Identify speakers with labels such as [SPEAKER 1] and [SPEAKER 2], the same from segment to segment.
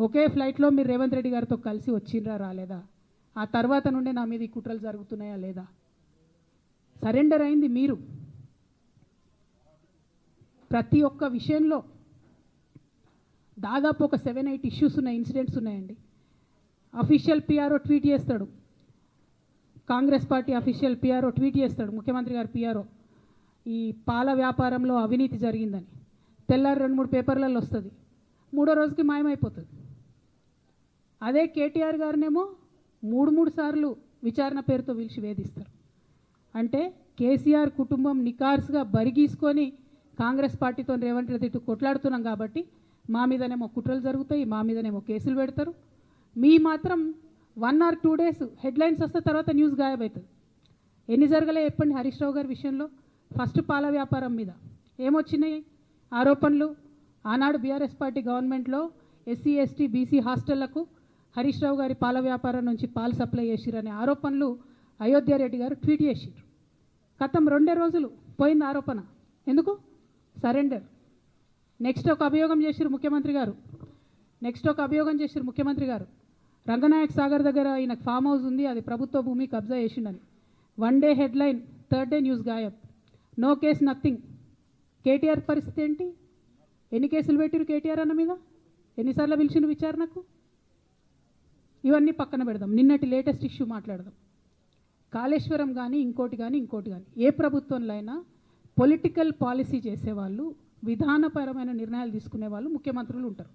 [SPEAKER 1] ఒకే ఫ్లైట్లో మీరు రేవంత్ రెడ్డి గారితో కలిసి వచ్చిండ్రా రాలేదా? ఆ తర్వాత నుండే నా మీద ఈ కుట్రలు జరుగుతున్నాయా లేదా? సరెండర్ అయింది మీరు. ప్రతి ఒక్క విషయంలో దాదాపు ఒక సెవెన్ ఎయిట్ ఇష్యూస్ ఉన్నాయి ఇన్సిడెంట్స్ ఉన్నాయండి. అఫీషియల్ పిఆర్ఓ ట్వీట్ చేస్తాడు. Congress party official PRO tweet చేస్తాడు. ముఖ్యమంత్రి గారు పిఆర్ఓ. ఈ పాల వ్యాపారంలో అవినీతి జరిగిందని. తెల్లారి రెండు మూడు పేపర్లలో వస్తుంది. మూడో రోజుకి మాయమైపోతుంది. అదే కేటీఆర్ గారినేమో మూడు మూడు సార్లు విచారణ పేరుతో పిలిచి వేధిస్తారు. అంటే కేసీఆర్ కుటుంబం నికార్స్గా బరిగీసుకొని కాంగ్రెస్ పార్టీతో రేవంత్ రెడ్డితో కొట్లాడుతున్నాం కాబట్టి మా మీదనేమో కుట్రలు జరుగుతాయి మా మీదనేమో కేసులు పెడతారు. మీ మాత్రం one or two days headlines వస్తే తర్వాత న్యూస్ గాయబవుతుంది ఎన్ని జరగలే చెప్పండి హరీష్ రావు గారి విషయంలో. ఫస్ట్ పాల వ్యాపారం మీద ఏమొచ్చినాయి? ఆరోపణలు? ఆనాడు బీఆర్ఎస్ పార్టీ గవర్నమెంట్లో ఎస్సీ ఎస్టీ బీసీ హాస్టళ్ళకు హరీష్ రావు గారి పాల వ్యాపారం నుంచి పాలు సప్లై చేసిరనే ఆరోపణలు అయోధ్య రెడ్డి గారు ట్వీట్ చేసిర్రు. గతం రెండే రోజులు పోయింది ఆరోపణ. ఎందుకు? సరెండర్. నెక్స్ట్ ఒక అభియోగం చేసిరు ముఖ్యమంత్రి గారు. నెక్స్ట్ ఒక అభియోగం చేసిరు ముఖ్యమంత్రి గారు. రంగనాయక్ సాగర్ దగ్గర ఈయనకు ఫామ్ హౌస్ ఉంది అది ప్రభుత్వ భూమి కబ్జా చేసిండని. One day headline third day news గాయబ్. No case nothing. KTR పరిస్థితి ఏంటి? ఎన్ని కేసులు పెట్టిరు కేటీఆర్ అన్న మీద? ఎన్నిసార్లు పిలిచిన విచారణకు? ఇవన్నీ పక్కన పెడదాం. నిన్నటి లేటెస్ట్ ఇష్యూ మాట్లాడదాం. కాళేశ్వరం కానీ ఇంకోటి కానీ ఇంకోటి కానీ ఏ ప్రభుత్వంలో అయినా పొలిటికల్ పాలసీ చేసేవాళ్ళు విధానపరమైన నిర్ణయాలు తీసుకునే వాళ్ళు ముఖ్యమంత్రులు ఉంటారు.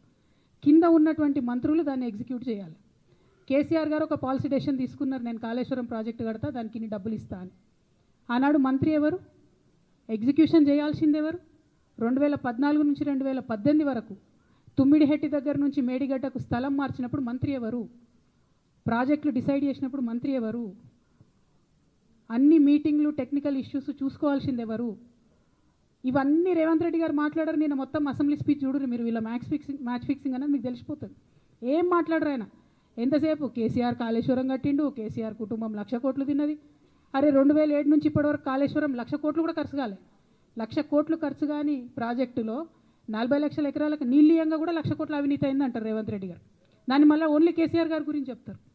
[SPEAKER 1] కింద ఉన్నటువంటి మంత్రులు దాన్ని ఎగ్జిక్యూట్ చేయాలి. కేసీఆర్ గారు ఒక పాలసీ డెసిషన్ తీసుకున్నారు నేను కాళేశ్వరం ప్రాజెక్టు కడతా దానికి ఇన్ని డబ్బులు ఇస్తా అని. ఆనాడు మంత్రి ఎవరు? ఎగ్జిక్యూషన్ చేయాల్సింది ఎవరు? రెండు వేల పద్నాలుగు నుంచి రెండు వేల పద్దెనిమిది వరకు తుమ్మిడిహెట్టి దగ్గర నుంచి మేడిగడ్డకు స్థలం మార్చినప్పుడు మంత్రి ఎవరు? ప్రాజెక్టులు డిసైడ్ చేసినప్పుడు మంత్రి ఎవరు? అన్ని మీటింగ్లు టెక్నికల్ ఇష్యూస్ చూసుకోవాల్సింది ఎవరు? ఇవన్నీ రేవంత్ రెడ్డి గారు మాట్లాడారు నేను మొత్తం అసెంబ్లీ స్పీచ్ చూడరు మీరు. వీళ్ళ మ్యాచ్ ఫిక్సింగ్ మ్యాచ్ ఫిక్సింగ్ అనేది మీకు తెలిసిపోతుంది. ఏం మాట్లాడరు ఆయన? ఎంతసేపు? కేసీఆర్ కాళేశ్వరం కట్టిండు కేసీఆర్ కుటుంబం లక్ష కోట్లు తిన్నది. అరే రెండు వేల ఏడు నుంచి ఇప్పటివరకు కాళేశ్వరం లక్ష కోట్లు కూడా ఖర్చు కాలే. లక్ష కోట్లు ఖర్చు కాని ప్రాజెక్టులో నలభై లక్షల ఎకరాలకు నీళ్ళీయంగా కూడా లక్ష కోట్ల అవినీతి అయిందంటారు రేవంత్ రెడ్డి గారు. దాన్ని మళ్ళీ ఓన్లీ కేసీఆర్ గారి గురించి చెప్తారు.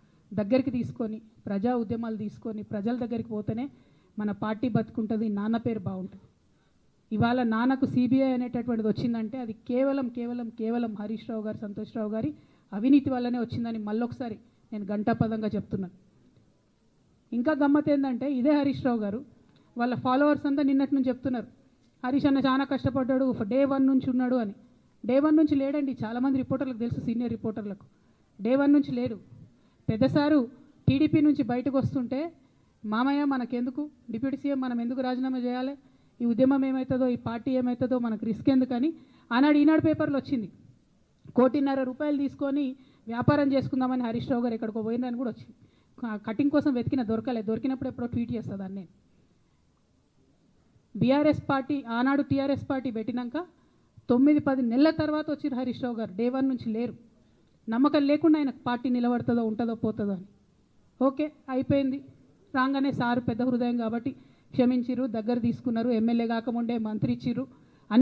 [SPEAKER 1] దగ్గరికి తీసుకొని ప్రజా ఉద్యమాలు తీసుకొని ప్రజల దగ్గరికి పోతేనే మన పార్టీ బతుకుంటుంది నాన్న పేరు బాగుంటుంది. ఇవాళ నాన్నకు సిబిఐ అనేటటువంటిది వచ్చిందంటే అది కేవలం కేవలం కేవలం హరీష్ రావు గారు సంతోష్ రావు గారి అవినీతి వల్లనే వచ్చిందని మళ్ళొకసారి నేను గంటాపదంగా చెప్తున్నాను. ఇంకా గమ్మత్ ఏంటంటే ఇదే హరీష్ రావు గారు వాళ్ళ ఫాలోవర్స్ అంతా నిన్నటి నుంచి చెప్తున్నారు. హరీష్ అన్న చాలా కష్టపడ్డాడు డే వన్ నుంచి ఉన్నాడు అని. డే వన్ నుంచి లేడండి చాలామంది రిపోర్టర్లకు తెలుసు సీనియర్ రిపోర్టర్లకు. డే వన్ నుంచి లేడు. పెద్దసారు టీడీపీ నుంచి బయటకు వస్తుంటే మామయ్య మనకెందుకు? డిప్యూటీ సీఎం మనం ఎందుకు రాజీనామా చేయాలి? ఈ ఉద్యమం ఏమవుతుందో ఈ పార్టీ ఏమవుతుందో మనకు రిస్క్ ఎందుకని? ఆనాడు ఈనాడు పేపర్లు వచ్చింది. కోటిన్నర రూపాయలు తీసుకొని వ్యాపారం చేసుకుందామని హరీష్ రావు గారు ఎక్కడికో పోయిందని కూడా వచ్చింది. కటింగ్ కోసం వెతికిన దొరకలేదు దొరికినప్పుడు ఎప్పుడో ట్వీట్ చేస్తుందని నేను. బీఆర్ఎస్ పార్టీ ఆనాడు టీఆర్ఎస్ పార్టీ పెట్టినాక తొమ్మిది పది నెలల తర్వాత వచ్చిన హరీష్ రావు గారు. డే వన్ నుంచి లేరు. నమ్మకం లేకుండా ఆయన పార్టీ నిలబడుతుందో ఉంటుందో పోతుందో అని. ఓకే అయిపోయింది. రాగానే సారు పెద్ద హృదయం కాబట్టి క్షమించిర్రు దగ్గర తీసుకున్నారు ఎమ్మెల్యే కాకముండే మంత్రి ఇచ్చిర్రు